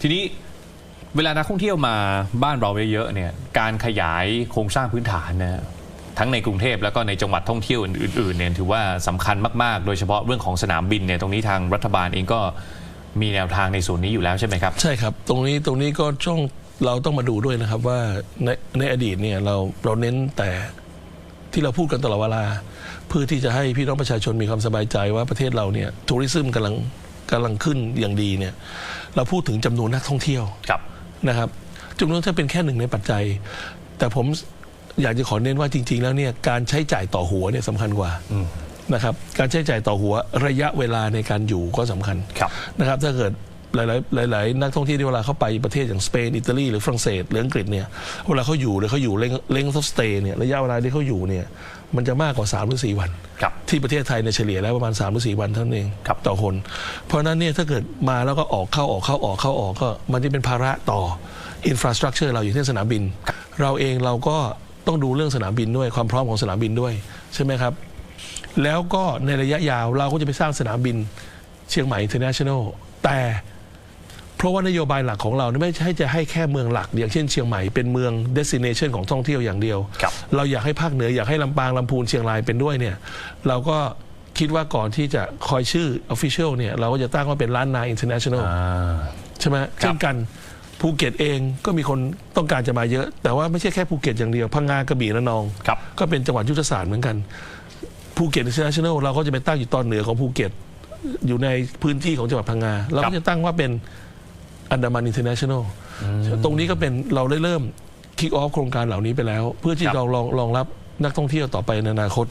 ทีนี้เวลานักท่องเที่ยวมาบ้านเราเยอะๆเนี่ยการขยายโครงสร้างพื้นฐานนะทั้งในกรุงเทพแล้วก็ในจังหวัดท่องเที่ยวอื่นๆเนี่ยถือว่าสำคัญมากๆ โดยเฉพาะเรื่องของสนามบินเนี่ยตรงนี้ทางรัฐบาลเองก็มีแนวทางในส่วนนี้อยู่แล้วใช่ไหมครับ ใช่ครับ ตรงนี้ตรงนี้ก็ช่องเราต้องมาดูด้วยนะครับว่าในในอดีตเนี่ยเราเราเน้นแต่ที่เราพูดกันตลอดเวลา เพื่อที่จะให้พี่น้องประชาชนมีความสบายใจว่าประเทศเราเนี่ยทัวริซึมกำลังกำลังขึ้นอย่างดีเนี่ย เราพูดถึงจำนวนนักท่องเที่ยวครับนะครับจำนวนถ้าเป็นแค่หนึ่งในปัจจัย แต่ผมอยากจะขอเน้นว่าจริง ๆ แล้วเนี่ยการใช้จ่ายต่อหัวเนี่ยสำคัญกว่านะครับการใช้จ่ายต่อหัวระยะเวลาในการอยู่ก็สำคัญครับนะครับถ้าเกิดหลาย ๆ หลาย ๆ นักท่องเที่ยวที่เวลาเขาไปประเทศอย่างสเปนอิตาลีหรือฝรั่งเศสหรืออังกฤษเนี่ยเวลาเขาอยู่หรือเขาอยู่เล้งเล้งทัสเตย์เนี่ยระยะเวลาที่เขาอยู่เนี่ย มันจะมากกว่า3หรือ4วันครับที่ประเทศไทยเนี่ยเฉลี่ยแล้วประมาณ3หรือ4วันเท่านั้นเองครับต่อคน เพราะฉะนั้นเนี่ยถ้าเกิดมาแล้วก็ออกเข้าออกเข้าออกเข้าออกก็ มันจะเป็นภาระต่ออินฟราสตรักเจอร์เราอย่างเช่นสนามบิน เราเองเราก็ต้องดูเรื่องสนามบินด้วยความพร้อมของสนามบินด้วยใช่ไหมครับ แล้วก็ในระยะยาวเราก็จะไปสร้างสนามบินเชียงใหม่ international แต่ เพราะว่านโยบายหลักของเราเนี่ยไม่ใช่จะให้แค่เมืองหลักอย่างเช่นเชียงใหม่เป็นเมือง destination ของท่องเที่ยวอย่างเดียวครับเราอยากให้ภาคเหนืออยากให้ลำปางลำพูนเชียงรายเป็นด้วยเนี่ยเราก็คิดว่าก่อนที่จะคอยชื่อ official เนี่ยเราก็จะตั้งว่าเป็นล้านนา international อ่าใช่ไหมเช่นกันภูเก็ตเองก็มีคนต้องการจะมาเยอะ แต่ว่าไม่ใช่แค่ภูเก็ตอย่างเดียวพังงากระบี่ระนองครับก็เป็นจังหวัดยุทธศาสตร์เหมือนกันภูเก็ต international เราก็จะไปตั้งอยู่ตอนเหนือของภูเก็ตอยู่ในพื้นที่ของจังหวัดพังงาเราก็จะตั้งว่าเป็น อันดามัน international ตรงนี้ก็เป็นเราได้เริ่มคิกออฟโครงการเหล่านี้ไปแล้ว เพื่อที่ครับเรารองรองรับนักท่องเที่ยวต่อไปในอนาคต